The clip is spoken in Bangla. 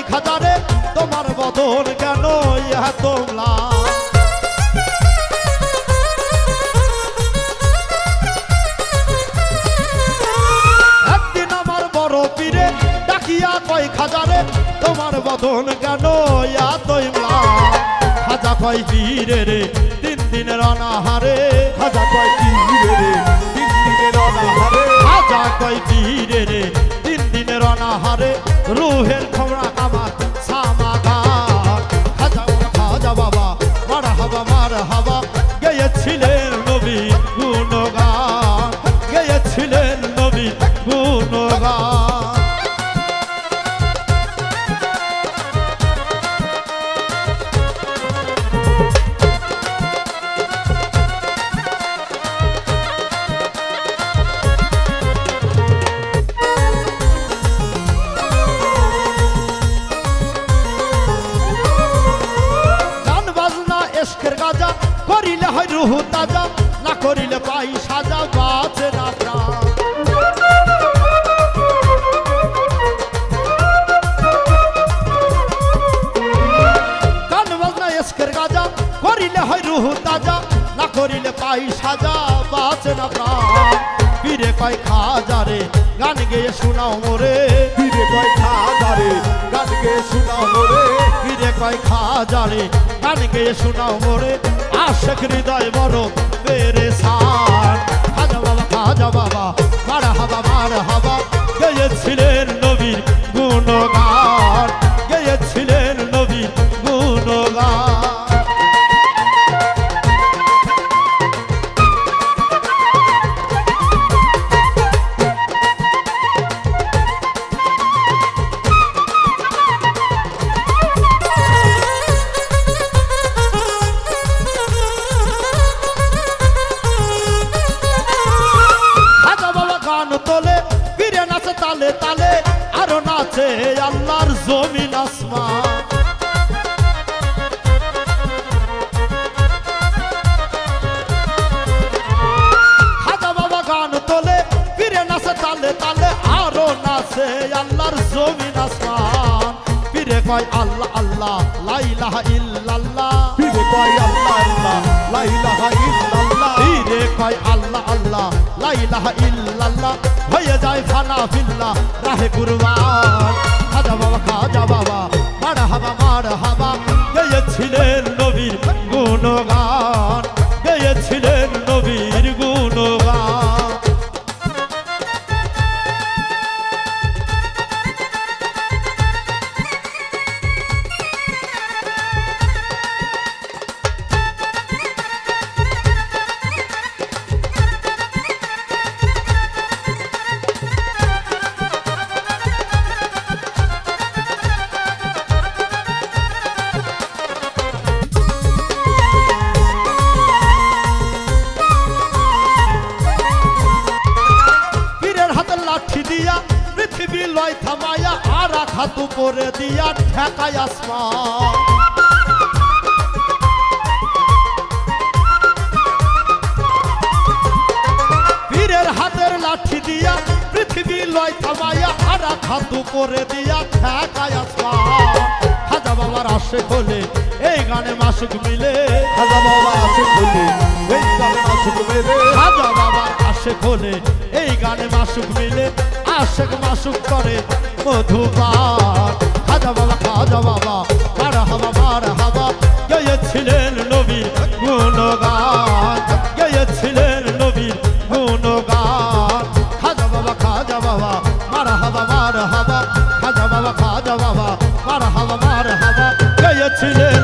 কয় খাজারে তোমার বদন কেন ইহা তোমার বদন কেন ইয়া খাজা কয় পীরে রে তিন দিনের অনাহারে গাজা করিলে হয় রুহু তাজা, না করিলে পাই সাজা না প্রাণ। গান বাজনা এসকের গাজা, করিলে হয় রুহু তাজা, না করিলে পাই সাজা কয় খাজা রে গান গেয়ে শোনাও মোরে। গান গে শোনাও মোরে। খাজারে গান গেয়ে শোনাও মোরে আশেখ হৃদয় বড় আল্লাহর জমিন আসমান। খাজা বাবা গান তোলে ফিরে নাচে তালে তালে আরও নাচে আল্লাহর জমিন আসমান। ফিরে কয় আল্লাহ আল্লাহ লাইলাহা ইল্লাল্লাহ। তীরে কয় আল্লাহ আল্লাহ লা ইলাহা ইল্লাল্লাহ। তীরে কয় আল্লাহ আল্লাহ লাইলাহা ইল্লাল্লাহ। হয়ে যায় ফানা ফিল্লা রাহে কুরবান। নবীর আর হাত উপরে দিয়া ঠেকায় আসমান। পীরের হাতের লাঠি দিয়া পৃথিবী লয় থামায়া আর হাত উপরে দিয়া ঠেকায় আসমান। খাজা বাবার আসে খোলে এই গানে মাসুক মিলে। খাজা বাবা আছে বলে এই গানে মাসুক মেরে খাজা বাবার আসে খোলে এই গানে মাসুক মিলে। আশেক মাসুক করে মধুবার খাজা বাবা খাজা বাবা মার হাবা মার হাবা গেয়েছিলেন নবীর গুণগান। গেয়েছিলেন নবীর গুণগান। খাজা বাবা খাজা বাবা মার হাবা মার হাবা খাজা বাবা খাজা বাবা মার হাবা মার হাবা গেয়েছিলেন